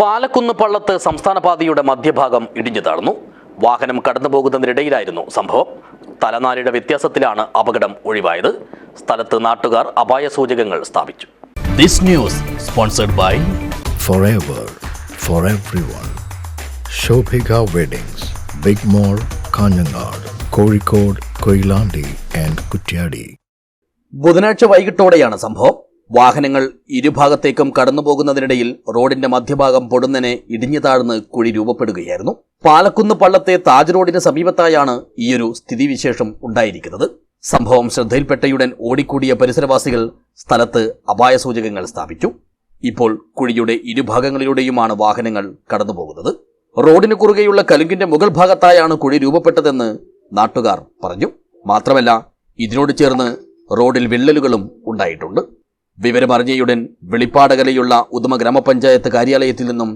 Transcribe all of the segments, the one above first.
പാലക്കുന്ന് പള്ളത്ത് സംസ്ഥാന പാതയുടെ മധ്യഭാഗം ഇടിഞ്ഞു താഴ്ന്നു. വാഹനം കടന്നു പോകുന്നതിനിടയിലായിരുന്നു സംഭവം. തലനാരിയുടെ വ്യത്യാസത്തിലാണ് അപകടം ഒഴിവായത്. സ്ഥലത്ത് നാട്ടുകാർ അപായ സൂചകങ്ങൾ സ്ഥാപിച്ചു. This news sponsored by forever for everyone. Shobhika Weddings, Big Mall, Kanyanad, Kozhikode, Koilandi and Kutyadi. ബുധനാഴ്ച വൈകിട്ടോടെയാണ് സംഭവം. വാഹനങ്ങൾ ഇരുഭാഗത്തേക്കും കടന്നുപോകുന്നതിനിടയിൽ റോഡിന്റെ മധ്യഭാഗം പൊടുന്നനെ ഇടിഞ്ഞു താഴ്ന്ന് കുഴി രൂപപ്പെടുകയായിരുന്നു. പാലക്കുന്ന് പള്ളത്തെ താജ് റോഡിന് സമീപത്തായാണ് ഈയൊരു സ്ഥിതിവിശേഷം ഉണ്ടായിരിക്കുന്നത്. സംഭവം ശ്രദ്ധയിൽപ്പെട്ടയുടൻ ഓടിക്കൂടിയ പരിസരവാസികൾ സ്ഥലത്ത് അപായ സൂചകങ്ങൾ സ്ഥാപിച്ചു. ഇപ്പോൾ കുഴിയുടെ ഇരുഭാഗങ്ങളിലൂടെയുമാണ് വാഹനങ്ങൾ കടന്നുപോകുന്നത്. റോഡിന് കുറുകെയുള്ള കലുങ്കിന്റെ മുകൾ ഭാഗത്തായാണ് കുഴി രൂപപ്പെട്ടതെന്ന് നാട്ടുകാർ പറഞ്ഞു. മാത്രമല്ല ഇതിനോട് ചേർന്ന് റോഡിൽ വിള്ളലുകളും ഉണ്ടായിട്ടുണ്ട്. വിവരമറിഞ്ഞയുടൻ വെളിപ്പാടകലയുള്ള ഉദമ ഗ്രാമപഞ്ചായത്ത് കാര്യാലയത്തിൽ നിന്നും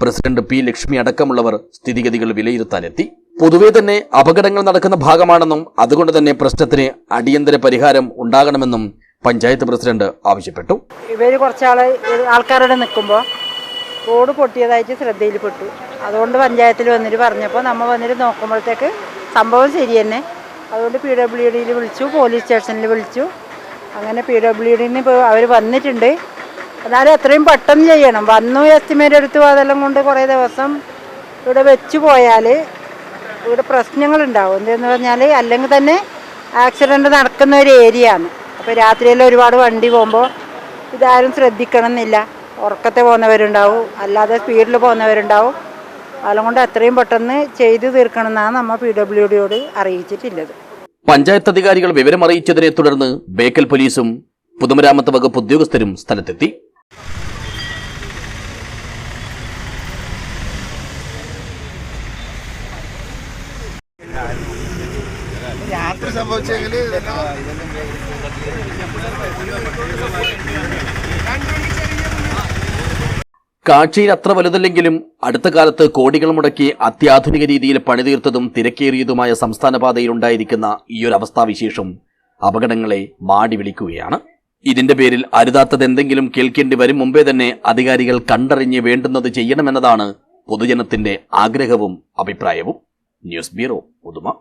പ്രസിഡന്റ് പി ലക്ഷ്മി അടക്കമുള്ളവർ സ്ഥിതിഗതികൾ വിലയിരുത്താനെത്തി. പൊതുവെ തന്നെ അപകടങ്ങൾ നടക്കുന്ന ഭാഗമാണെന്നും അതുകൊണ്ട് തന്നെ പ്രശ്നത്തിന് അടിയന്തര പരിഹാരം ഉണ്ടാകണമെന്നും പഞ്ചായത്ത് പ്രസിഡന്റ് ആവശ്യപ്പെട്ടു. ഇവർ കുറച്ചാളെ ആൾക്കാരോട് നിൽക്കുമ്പോൾ റോഡ് പൊട്ടിയതായിട്ട് ശ്രദ്ധയിൽപ്പെട്ടു അതുകൊണ്ട് പഞ്ചായത്തിൽ വന്നിട്ട് പറഞ്ഞപ്പോൾ നമ്മൾ വന്നിട്ട് നോക്കുമ്പോഴത്തേക്ക് സംഭവം ശരി തന്നെ അതുകൊണ്ട് പി ഡബ്ല്യു ഡിയിൽ വിളിച്ചു പോലീസ് സ്റ്റേഷനിൽ വിളിച്ചു. അങ്ങനെ പി ഡബ്ല്യു ഡിന്ന് ഇപ്പോൾ അവർ വന്നിട്ടുണ്ട്. എന്നാലും എത്രയും പെട്ടെന്ന് ചെയ്യണം. വന്നു എസ്റ്റിമേറ്റ് എടുത്തു അതെല്ലാം കൊണ്ട് കുറേ ദിവസം ഇവിടെ വെച്ച് പോയാൽ ഇവിടെ പ്രശ്നങ്ങളുണ്ടാവും. എന്തെന്ന് പറഞ്ഞാൽ അല്ലെങ്കിൽ തന്നെ ആക്സിഡന്റ് നടക്കുന്ന ഒരു ഏരിയ ആണ്. അപ്പോൾ രാത്രിയിൽ ഒരുപാട് വണ്ടി പോകുമ്പോൾ ഇതാരും ശ്രദ്ധിക്കണം എന്നില്ല ഉറക്കത്തെ പോകുന്നവരുണ്ടാവും. അല്ലാതെ സ്പീഡിൽ പോകുന്നവരുണ്ടാവും. അതുകൊണ്ട് എത്രയും പെട്ടെന്ന് ചെയ്തു തീർക്കണം എന്നാണ് നമ്മൾ പി ഡബ്ല്യു ഡിയോട് അറിയിച്ചിട്ടുള്ളത്. പഞ്ചായത്ത് അധികാരികൾ വിവരമറിയിച്ചതിനെ തുടർന്ന് ബേക്കൽ പോലീസും പൊതുമരാമത്ത് വകുപ്പ് ഉദ്യോഗസ്ഥരും സ്ഥലത്തെത്തി. സംഭവിച്ചെങ്കിൽ കാഴ്ചയിൽ അത്ര വലുതല്ലെങ്കിലും അടുത്ത കാലത്ത് കോടികൾ മുടക്കി അത്യാധുനിക രീതിയിൽ പണിതീർത്തതും തിരക്കേറിയതുമായ സംസ്ഥാന പാതയിൽ ഉണ്ടായിരിക്കുന്ന ഈയൊരു അവസ്ഥാവിശേഷം അപകടങ്ങളെ മാടി വിളിക്കുകയാണ്. ഇതിന്റെ പേരിൽ അരുതാത്തത് എന്തെങ്കിലും കേൾക്കേണ്ടി വരും മുമ്പേ തന്നെ അധികാരികൾ കണ്ടറിഞ്ഞ് വേണ്ടുന്നത് ചെയ്യണമെന്നതാണ് പൊതുജനത്തിന്റെ ആഗ്രഹവും അഭിപ്രായവും. ന്യൂസ് ബ്യൂറോ പുതുമ.